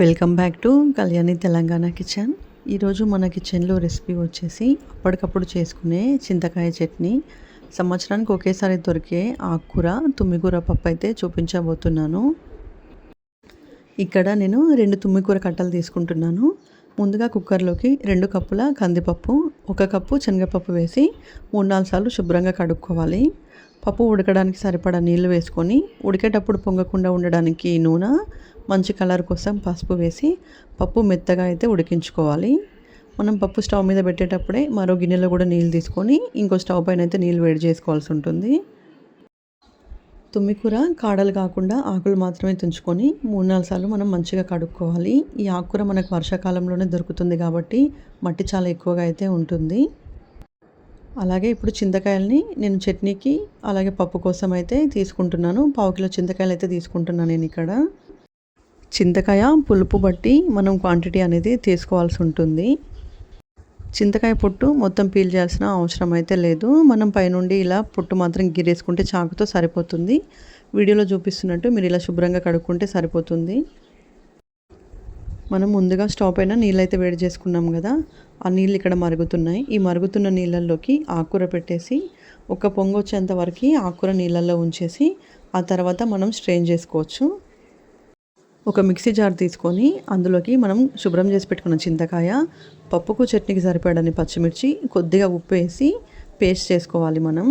Welcome back to Kalyani Telangana kitchen. ఈరోజు మన కిచెన్లో రెసిపీ వచ్చేసి అప్పటికప్పుడు చేసుకునే చింతకాయ చట్నీ. సంవత్సరానికి ఒకేసారి దొరికే ఆకుకూర తుమ్మికూర పప్పు అయితే చూపించబోతున్నాను. ఇక్కడ నేను రెండు తుమ్మికూర కట్టలు తీసుకుంటున్నాను. ముందుగా కుక్కర్లోకి రెండు కప్పుల కందిపప్పు ఒక కప్పు శనగపప్పు వేసి మూడు నాలుగు సార్లు శుభ్రంగా కడుక్కోవాలి. పప్పు ఉడకడానికి సరిపడా నీళ్ళు వేసుకొని ఉడికేటప్పుడు పొంగకుండా ఉండడానికి నూనె మంచి కలర్ కోసం పసుపు వేసి పప్పు మెత్తగా అయితే ఉడికించుకోవాలి. మనం పప్పు స్టవ్ మీద పెట్టేటప్పుడే మరో గిన్నెలో కూడా నీళ్ళు తీసుకొని ఇంకో స్టవ్ పైన అయితే నీళ్ళు వేడి చేసుకోవాల్సి ఉంటుంది. తుమ్మికూర కాడలు కాకుండా ఆకులు మాత్రమే తుంచుకొని మూడు నాలుగు సార్లు మనం మంచిగా కడుక్కోవాలి. ఈ ఆకుకూర మనకు వర్షాకాలంలోనే దొరుకుతుంది కాబట్టి మట్టి చాలా ఎక్కువగా అయితే ఉంటుంది. అలాగే ఇప్పుడు చింతకాయల్ని నేను చట్నీకి అలాగే పప్పు కోసం అయితే తీసుకుంటున్నాను. పావు కిలో చింతకాయలు అయితే తీసుకుంటున్నాను నేను ఇక్కడ. చింతకాయ పులుపు బట్టి మనం క్వాంటిటీ అనేది తీసుకోవాల్సి ఉంటుంది. చింతకాయ పొట్టు మొత్తం పీల్ చేయాల్సిన అవసరం అయితే లేదు. మనం పైనుండి ఇలా పొట్టు మాత్రం గిరేసుకుంటే చాకుతో సరిపోతుంది. వీడియోలో చూపిస్తున్నట్టు మీరు ఇలా శుభ్రంగా కడుక్కుంటే సరిపోతుంది. మనం ముందుగా స్టవ్ పైన నీళ్ళైతే వేడి చేసుకున్నాం కదా ఆ నీళ్ళు ఇక్కడ మరుగుతున్నాయి. ఈ మరుగుతున్న నీళ్ళల్లోకి ఆకుకూర పెట్టేసి ఒక పొంగు వచ్చేంత వరకు ఆకుకూర నీళ్ళల్లో ఉంచేసి ఆ తర్వాత మనం స్ట్రెయిన్ చేసుకోవచ్చు. ఒక మిక్సీ జార్ తీసుకొని అందులోకి మనం శుభ్రం చేసి పెట్టుకున్న చింతకాయ పప్పుకు చట్నీకి సరిపడని పచ్చిమిర్చి కొద్దిగా ఉప్పు వేసి పేస్ట్ చేసుకోవాలి మనం.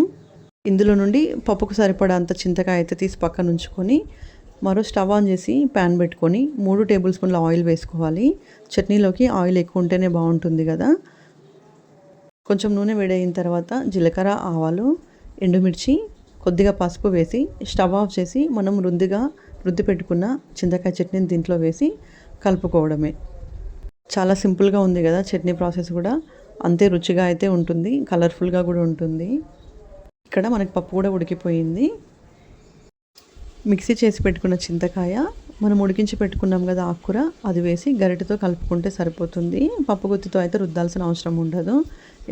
ఇందులో నుండి పప్పుకు సరిపడా అంత చింతకాయ అయితే తీసి పక్కన ఉంచుకొని మరో స్టవ్ ఆన్ చేసి ప్యాన్ పెట్టుకొని మూడు టేబుల్ స్పూన్ల ఆయిల్ వేసుకోవాలి. చట్నీలోకి ఆయిల్ ఎక్కువ ఉంటేనే బాగుంటుంది కదా. కొంచెం నూనె వేడైన తర్వాత జీలకర్ర ఆవాలు ఎండుమిర్చి కొద్దిగా పసుపు వేసి స్టవ్ ఆఫ్ చేసి మనం రుందిగా రుద్ది పెట్టుకున్న చింతకాయ చట్నీని దీంట్లో వేసి కలుపుకోవడమే. చాలా సింపుల్గా ఉంది కదా చట్నీ ప్రాసెస్ కూడా. అంతే రుచిగా అయితే ఉంటుంది కలర్ఫుల్గా కూడా ఉంటుంది. ఇక్కడ మనకి పప్పు కూడా ఉడికిపోయింది. మిక్సీ చేసి పెట్టుకున్న చింతకాయ మనం ఉడికించి పెట్టుకున్నాం కదా ఆకుకూర అది వేసి గరిటెతో కలుపుకుంటే సరిపోతుంది. పప్పు గుత్తితో అయితే రుద్దాల్సిన అవసరం ఉండదు.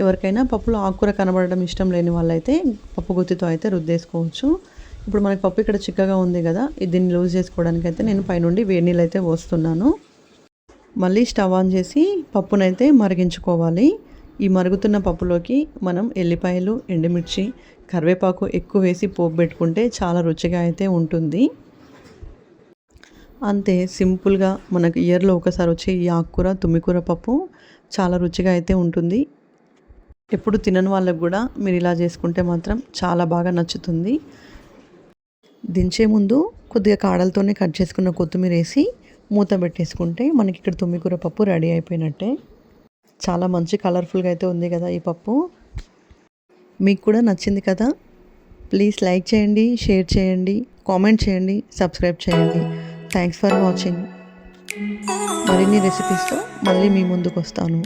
ఎవరికైనా పప్పులో ఆకుకూర కనబడడం ఇష్టం లేని వాళ్ళైతే పప్పు గుత్తితో అయితే రుద్దేసుకోవచ్చు. ఇప్పుడు మనకి పప్పు ఇక్కడ చిక్కగా ఉంది కదా దీన్ని లూజ్ చేసుకోవడానికి అయితే నేను పైనుండి వేడి నీళ్ళు అయితే పోస్తున్నాను. మళ్ళీ స్టవ్ ఆన్ చేసి పప్పునైతే మరిగించుకోవాలి. ఈ మరుగుతున్న పప్పులోకి మనం ఎల్లిపాయలు ఎండుమిర్చి కరివేపాకు ఎక్కువ వేసి పోపు పెట్టుకుంటే చాలా రుచిగా అయితే ఉంటుంది. అంతే సింపుల్గా మనకు ఇయర్లో ఒకసారి వచ్చే ఈ ఆకుకూర తుమ్మికూర పప్పు చాలా రుచిగా అయితే ఉంటుంది. ఎప్పుడు తినని వాళ్ళకు కూడా మీరు ఇలా చేసుకుంటే మాత్రం చాలా బాగా నచ్చుతుంది. దించే ముందు కొద్దిగా కాడలతోనే కట్ చేసుకున్న కొత్తిమీర వేసి మూత పెట్టేసుకుంటే మనకి ఇక్కడ తుమ్మికూర పప్పు రెడీ అయిపోయినట్టే. చాలా మంచి కలర్ఫుల్గా అయితే ఉంది కదా ఈ పప్పు. మీకు కూడా నచ్చింది కదా? ప్లీజ్ లైక్ చేయండి షేర్ చేయండి కామెంట్ చేయండి సబ్స్క్రైబ్ చేయండి. Thanks for watching. మరిన్ని రెసిపీస్తో మళ్ళీ మీ ముందుకు వస్తాను